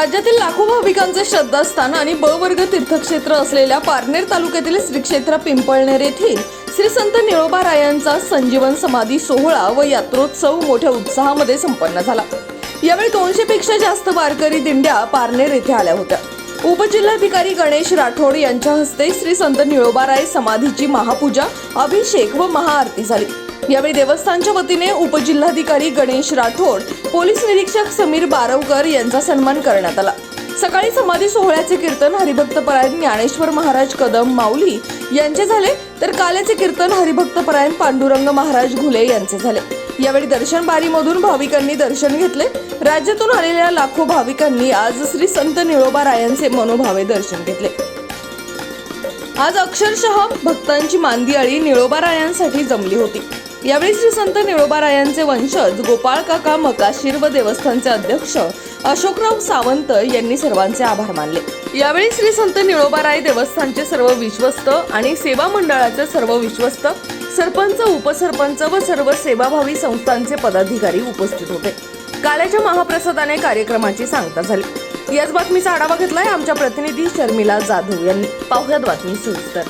राज्यातील लाखो भाविकांचे श्रद्धास्थान आणि ब तीर्थक्षेत्र असलेल्या पारनेर तालुक्यातील श्री क्षेत्र पिंपळनेर येथील श्री संत निळोबा रायांचा संजीवन समाधी सोहळा व यात्रोत्सव मोठ्या उत्साहामध्ये संपन्न झाला. यावेळी दोनशे पेक्षा जास्त वारकरी दिंड्या पारनेर येथे आल्या होत्या. उपजिल्हाधिकारी गणेश राठोड यांच्या हस्ते श्री संत निळोबाराय समाधीची महापूजा अभिषेक व महाआरती झाली. यावेळी देवस्थानच्या वतीने उपजिल्हाधिकारी गणेश राठोड पोलीस निरीक्षक समीर बारवकर यांचा सन्मान करण्यात आला. सकाळी समाधी सोहळ्याचे कीर्तन हरिभक्तपरायण ज्ञानेश्वर महाराज कदम माऊली यांचे झाले तर काल्याचे कीर्तन हरिभक्तपरायण पांडुरंग महाराज घुले यांचे झाले. यावेळी दर्शन बारीमधून भाविकांनी दर्शन घेतले. राज्यातून आलेल्या लाखो भाविकांनी आज श्री संत निळोबा रायांचे मनोभावे दर्शन घेतले. आज अक्षरशः भक्तांची मांदियाळी निळोबारायांसाठी जमली होती. यावेळी श्री संत निळोबारायांचे वंशज गोपाळ काका मकाशीर व देवस्थानचे अध्यक्ष अशोकराव सावंत यांनी सर्वांचे आभार मानले. यावेळी श्री संत निळोबाराय देवस्थानचे सर्व विश्वस्त आणि सेवा मंडळाचे सर्व विश्वस्त सरपंच उपसरपंच व सर्व सेवाभावी संस्थांचे पदाधिकारी उपस्थित होते. काल्याच्या महाप्रसादाने कार्यक्रमाची सांगता झाली. याच बातमीचा आढावा घेतलाय आमच्या प्रतिनिधी शर्मिला जाधव यांनी. पाहुयात बातमी सविस्तर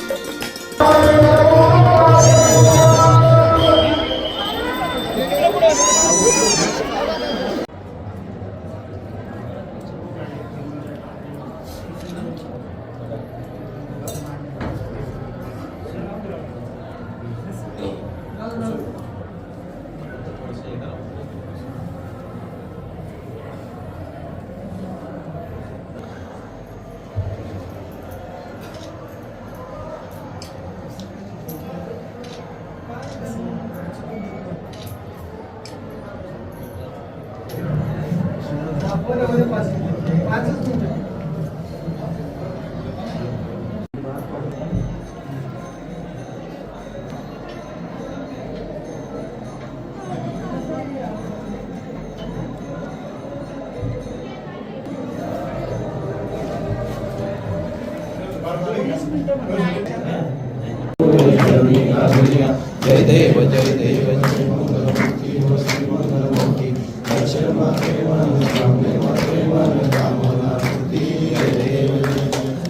जय देव जय देव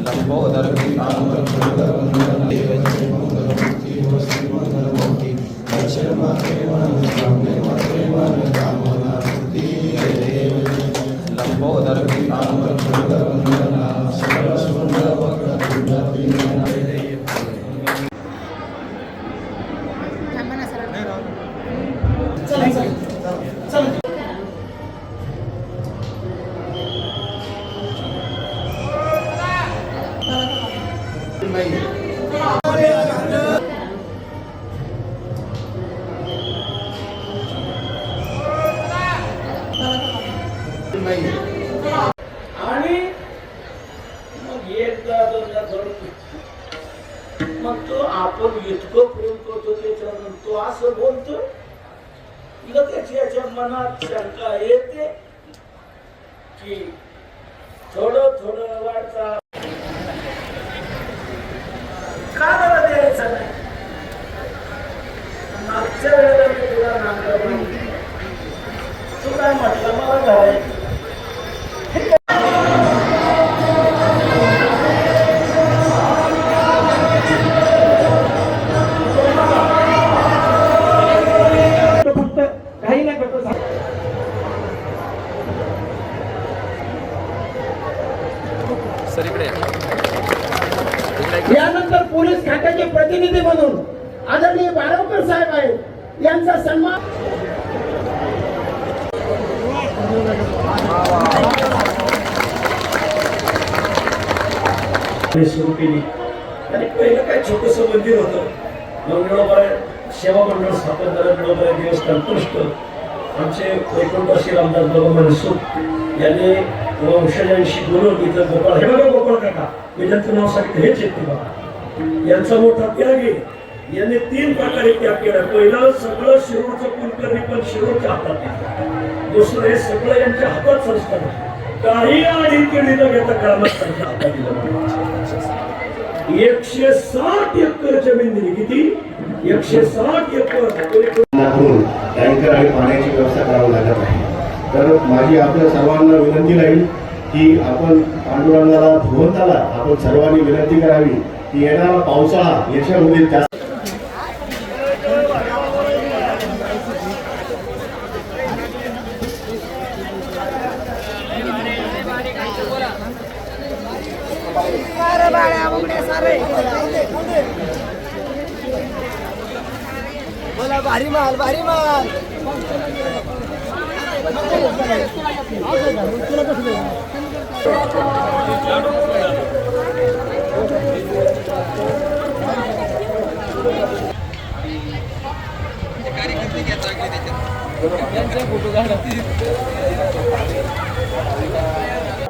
लंबोदर लंबोदर आणि मग एकदा दोनदा मग तो आपण इतकं प्रेम करतो त्याच्यावर तो असं बोलतो लगेच याच्या मनात शंका येते की थोडं थोडं वाढता का बरं द्यायचं नाही मागच्या वेळेला मी तुला नांगर तू काय म्हटलं मला घालायचं यानंतर पोलीस खात्याचे प्रतिनिधी म्हणून आदरणीय बारावकर साहेब आहेत. यांचा सन्मान सुरू केली आणि पहिलं काय छोटस मंदिर होतं. मग सेवा मंडळ स्थापन झालं मिळोबाय देवस्थान आमचे वैकुंठ रामदास बाबा मनसुख यांनी वंशजांशी बोलून इथं गोपाळ हे बघा गोपाळ काका मी नाव सांगितलं हेच येते बाबा यांचा मोठा त्याग आहे. यांनी तीन प्रकारे त्याग केला. पहिलं सगळं शिरूरचं कुलकर्णी पण शिरूरच्या हातात दुसरं हे सगळं यांच्या हातात संस्कार आहे. काही अडीकडे न घेता ग्रामात त्यांच्या हातात दिलं एकशे साठ एकर जमीन दिली किती? एकशे साठ एकर. नागपूर टँकर आणि पाण्याची व्यवस्था करावी लागत आहे. तर माझी आपल्या सर्वांना विनंती राहील की आपण पांडुरंगाला भुवंताला आपण सर्वांनी विनंती करावी की येणारा पावसाळा याच्यामध्ये जास्त बोला भारी माल भारी माल.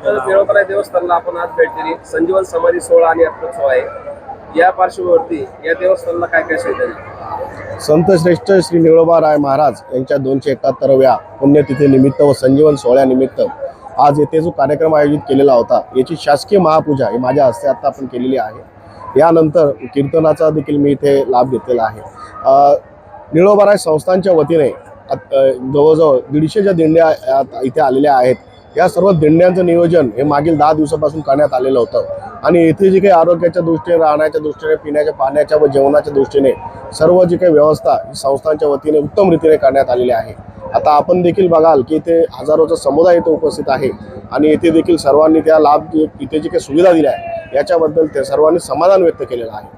तर निळोपरा देवस्थानला आपण आज भेट दिली संजीवन समाधी सोहळा आणि अप्रोत्सव आहे. या पार्श्वभूमीवरती या देवस्थानला काय काय सुविधा दिली संत श्रेष्ठ श्री निळोबा राय महाराज यांच्या दोनशे एकाहत्तरव्या पुण्यतिथीनिमित्त व संजीवन सोहळ्यानिमित्त आज येथे जो कार्यक्रम आयोजित केलेला होता याची शासकीय महापूजा ही माझ्या हस्ते आत्ता आपण केलेली आहे. यानंतर कीर्तनाचा देखील मी इथे लाभ घेतलेला आहे. निळोबाराय संस्थांच्या वतीने जवळजवळ दीडशेच्या दिंड्या इथे आलेल्या आहेत. या सर्व दिंड्यांचं नियोजन हे मागील दहा दिवसापासून करण्यात आलेलं होतं. आणि इथे जी काही आरोग्याच्या दृष्टीने राहण्याच्या दृष्टीने पिण्याच्या पाण्याच्या व जेवणाच्या दृष्टीने सर्व जी काही व्यवस्था संस्थांच्या वतीने उत्तम रीतीने करण्यात आलेली आहे. आता आपण देखील बघाल की इथे हजारोचा समुदाय इथे उपस्थित आहे आणि इथे देखील सर्वांनी त्या लाभ इथे जी काही सुविधा दिल्या आहे याच्याबद्दल ते सर्वांनी समाधान व्यक्त केलेलं आहे.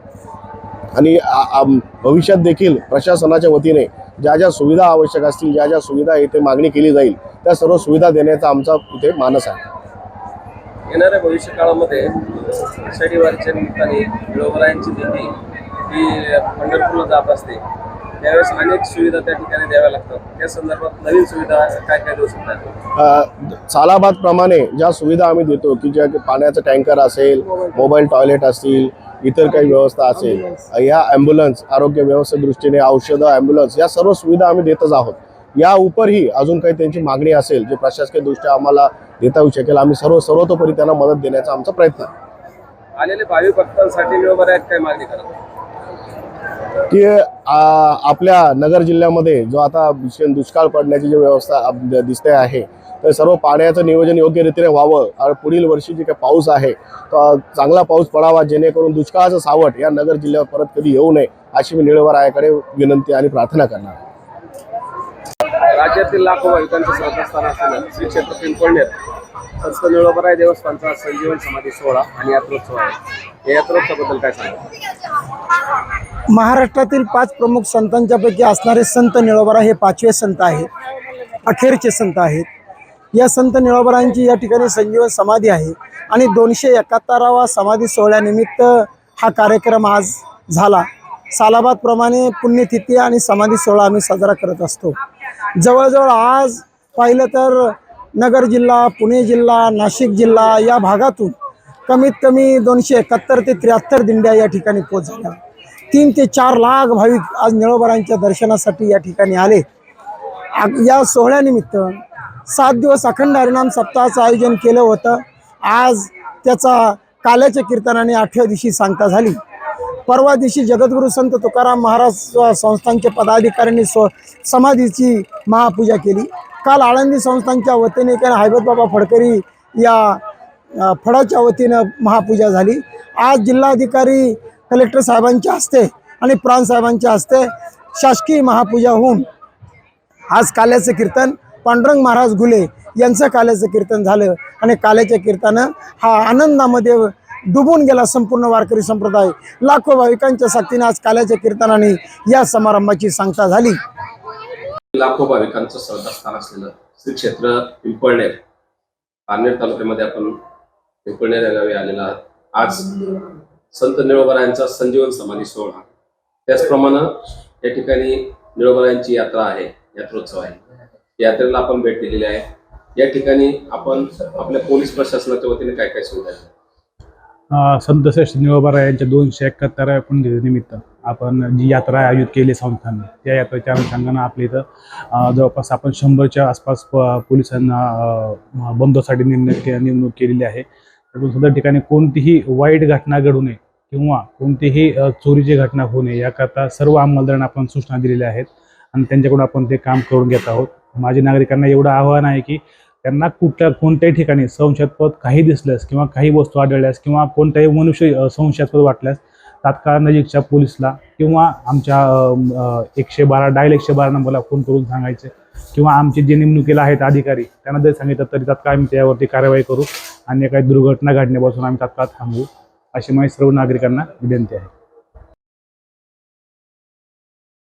आणि भविष्यात देखील प्रशासनाच्या वतीने ज्या ज्या सुविधा आवश्यक असतील ज्या ज्या सुविधा इथे मागणी केली जाईल त्या सर्व सुविधा देण्याचा आमचा इथे मानस आहे. येणाऱ्या भविष्य काळामध्ये शनिवारच्या निमित्ताने निळोबरायांची दिंडी ही पंढरपूरला जात असते. त्यावेळेस अनेक सुविधा त्या ठिकाणी द्याव्या लागतात. त्या संदर्भात नवीन सुविधा काय काय देऊ शकतात? सालाबादप्रमाणे ज्या सुविधा आम्ही देतो की ज्या पाण्याचं टँकर असेल मोबाईल टॉयलेट असतील इतर काही व्यवस्था असेल या ॲम्ब्युलन्स आरोग्य व्यवस्थे दृष्टीने औषधं ॲम्ब्युलन्स या सर्व सुविधा आम्ही देतच आहोत. या उपरही अजून काही त्यांची मागणी असेल जे प्रशासकीय दृष्ट्या आम्हाला देता येऊ शकेल. आम्ही सर्व सर्वतोपरी त्यांना मदत देण्याचा आमचा प्रयत्न आहे. आलेले भाविक भक्तांसाठी काय मागणी की आपल्या नगर जिल्ह्यामध्ये जो आता भीषण दुष्काळ पडण्याची जी व्यवस्था दिसते आहे तर सर्व पाण्याचं नियोजन योग्य रीतीने व्हावं. आणि पुढील वर्षी जे काही पाऊस आहे तो चांगला पाऊस पडावा जेणेकरून दुष्काळाचं सावट या नगर जिल्ह्यावर परत कधी येऊ नये अशी मी निळवरायाकडे विनंती आणि प्रार्थना करणार आहे. राज्यातील लाखो भाविकांचं श्रद्धास्थान असलेलं श्री क्षेत्र पिंपळनेर संत निळोबराय देवस्थानचा संजीवन समाधी सोहळा आणि यात्रोत्सव आहे. या यात्रोत्सवाबद्दल काय सांगा महाराष्ट्रातील पाच प्रमुख संतांच्या पैकी असणारे संत निळोबरा हे पाचवे संत आहेत अखेरचे संत आहेत. या संत निळोबरांची या ठिकाणी संजीवन समाधी आहे आणि दोनशे एकाहत्तरावा समाधी सोहळ्यानिमित्त हा कार्यक्रम आज झाला. सालाबादप्रमाणे पुण्यतिथी आणि समाधी सोहळा आम्ही साजरा करत असतो. जवळजवळ आज पाहिलं तर नगर जिल्हा पुणे जिल्हा नाशिक जिल्हा या भागातून कमीत कमी दोनशे एकाहत्तर ते त्र्याहत्तर दिंड्या या ठिकाणी पोहोचल्या तीन ते चार लाख भाविक आज निळोबरांच्या दर्शनासाठी या ठिकाणी आले. या सोहळ्यानिमित्त सात दिवस अखंड हरिनाम सप्ताहाचं आयोजन केलं होतं. आज त्याचा काल्याच्या कीर्तनाने आठव्या दिवशी सांगता झाली. परवा दिवशी जगद्गुरू संत तुकाराम महाराज संस्थांचे पदाधिकाऱ्यांनी स्व समाधीची महापूजा केली. काल आळंदी संस्थांच्या वतीने काय हैबत बाबा फडकरी या फडाच्या वतीनं महापूजा झाली. आज जिल्हाधिकारी कलेक्टर साहेबांच्या हस्ते आणि प्राण साहेबांच्या हस्ते शासकीय महापूजा होऊन आज काल्याचं कीर्तन पांडुरंग महाराज घुले यांचं काल्याचं कीर्तन झालं. आणि काल्याच्या कीर्तनं हा आनंदामध्ये डुबून गेला संपूर्ण वारकरी संप्रदाय. लाखो भाविकांच्या साथीने आज काल्याच्या कीर्तनाने या समारंभाची सांगता झाली. लाखो भाविकांचं श्रद्धास्थान असलेलं श्री क्षेत्र पिंपळनेर. पारनेर तालुक्यामध्ये आपण पिंपळनेर या गावी आलेला आहात. आज संत निळोबरायांचा संजीवन समाधी सोहळा. त्याचप्रमाणे या ठिकाणी निळोबरायांची यात्रा आहे यात्रोत्सव आहे. यात्रेला आपण भेट दिलेली आहे. या ठिकाणी आपण आपल्या पोलीस प्रशासनाच्या वतीने काय काय सुविधा संत श्रेष्ठ निळोबारा यांच्या दोनशे एकाहत्तराव्या पुण्यतिथीनिमित्त आपण जी यात्रा आयोजित केली संस्थांनी त्या यात्रेच्या अनुषंगानं आपल्या इथं जवळपास आपण शंभरच्या आसपास प- पोलिसांना बंदोसाठी नेमण्यात नेमणूक नेमणूक केलेली आहे. त्यातून सुद्धा ठिकाणी कोणतीही वाईट घटना घडू नये किंवा कोणतीही चोरीची घटना होऊ नये याकरता सर्व अंमलदारांना आपण सूचना दिलेल्या आहेत आणि त्यांच्याकडून आपण ते काम करून घेत आहोत. माझे नागरिकांना एवढं आव्हान आहे की त्यांना कुठल्या कोणत्याही ठिकाणी संशयास्पद काही दिसल्यास किंवा काही वस्तू आढळल्यास किंवा कोणत्याही मनुष्य संशयास्पद वाटल्यास तात्काळ नजीकच्या पोलिसला किंवा आमच्या एकशे बारा डायल एकशे बारा नंबरला फोन करून सांगायचे. किंवा आमचे जे नेमणुकीला आहेत अधिकारी त्यांना जरी सांगितलं तरी तात्काळ आम्ही त्यावरती कारवाई करू आणि काही दुर्घटना घडण्यापासून आम्ही तात्काळ थांबवू अशी माझी सर्व नागरिकांना विनंती आहे.